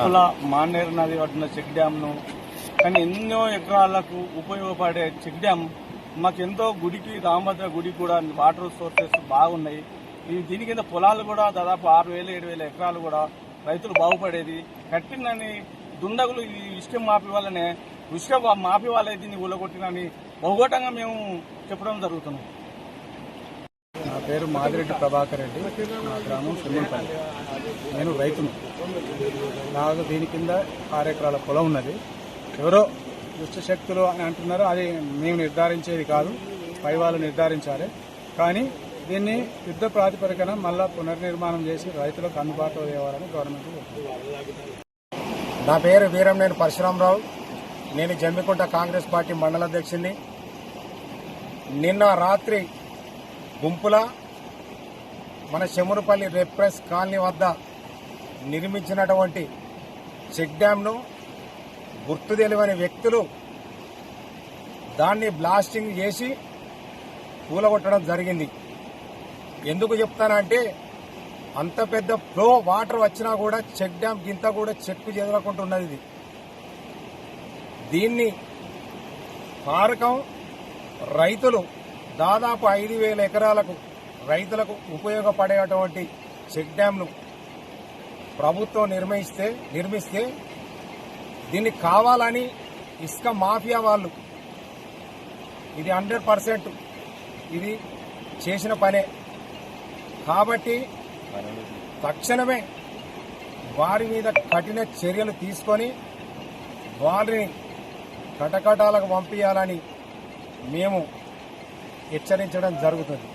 గుంపుల మానేరు నది ఒడ్డున చెక్ డ్యామ్ను. కానీ ఎన్నో ఎకరాలకు ఉపయోగపడే చెక్ డ్యామ్. మాకెంతో గుడికి రామభద్ర గుడికి కూడా వాటర్ సోర్సెస్ బాగున్నాయి. ఈ దీని కింద పొలాలు కూడా దాదాపు ఆరు వేల ఏడు వేల ఎకరాలు కూడా రైతులు బాగుపడేది. కట్టిందని దుండగులు ఈ ఇష్టం మాఫీ వల్లనే ఇసుక మాఫీ వాళ్ళే దీన్ని ఊలగొట్టినని బహుగోటంగా మేము చెప్పడం జరుగుతున్నాం పేరు మాదిరెడ్డి ప్రభాకర్ రెడ్డి. నా గ్రామం సుమ్మపల్లి నేను రైతును. నాకు దీని కింద ఆరు ఎకరాల పొలం ఉన్నది. ఎవరో దుష్ట శక్తులు అని అంటున్నారు అది మేము నిర్ధారించేది కాదు. పై వాళ్ళు నిర్ధారించాలి. కానీ దీన్ని యుద్ధ ప్రాతిపదికన మళ్ళా పునర్నిర్మాణం చేసి రైతులకు అందుబాటులో తేవాలని గవర్నమెంట్ నా పేరు వీరంనేని పరశురామరావు. నేను జమ్మికుంట కాంగ్రెస్ పార్టీ మండల అధ్యక్షుడిని. నిన్న రాత్రి గుంపుల మన చెమురుపల్లి రెప్రెస్ కాలనీ వద్ద నిర్మించినటువంటి చెక్ డ్యాంను గుర్తు తెలియని వ్యక్తులు దాన్ని బ్లాస్టింగ్ చేసి కూలగొట్టడం జరిగింది. ఎందుకు చెప్తానంటే అంత పెద్ద ఫ్లో వాటర్ వచ్చినా కూడా చెక్ డ్యామ్ గింత కూడా చెక్కు చెదలకుంటున్నది ఇది. దీన్ని కారకం రైతులు దాదాపు ఐదు వేల ఎకరాలకు రైతులకు ఉపయోగపడేటువంటి చెక్ డ్యాంను ప్రభుత్వం నిర్మిస్తే నిర్మిస్తే దీన్ని కావాలని ఇసుక మాఫియా వాళ్ళు ఇది హండ్రెడ్ పర్సెంట్ ఇది చేసిన పనే. కాబట్టి తక్షణమే వారి మీద కఠిన చర్యలు తీసుకొని వారిని కటకటాలకు పంపించాలని మేము హెచ్చరించడం జరుగుతుంది.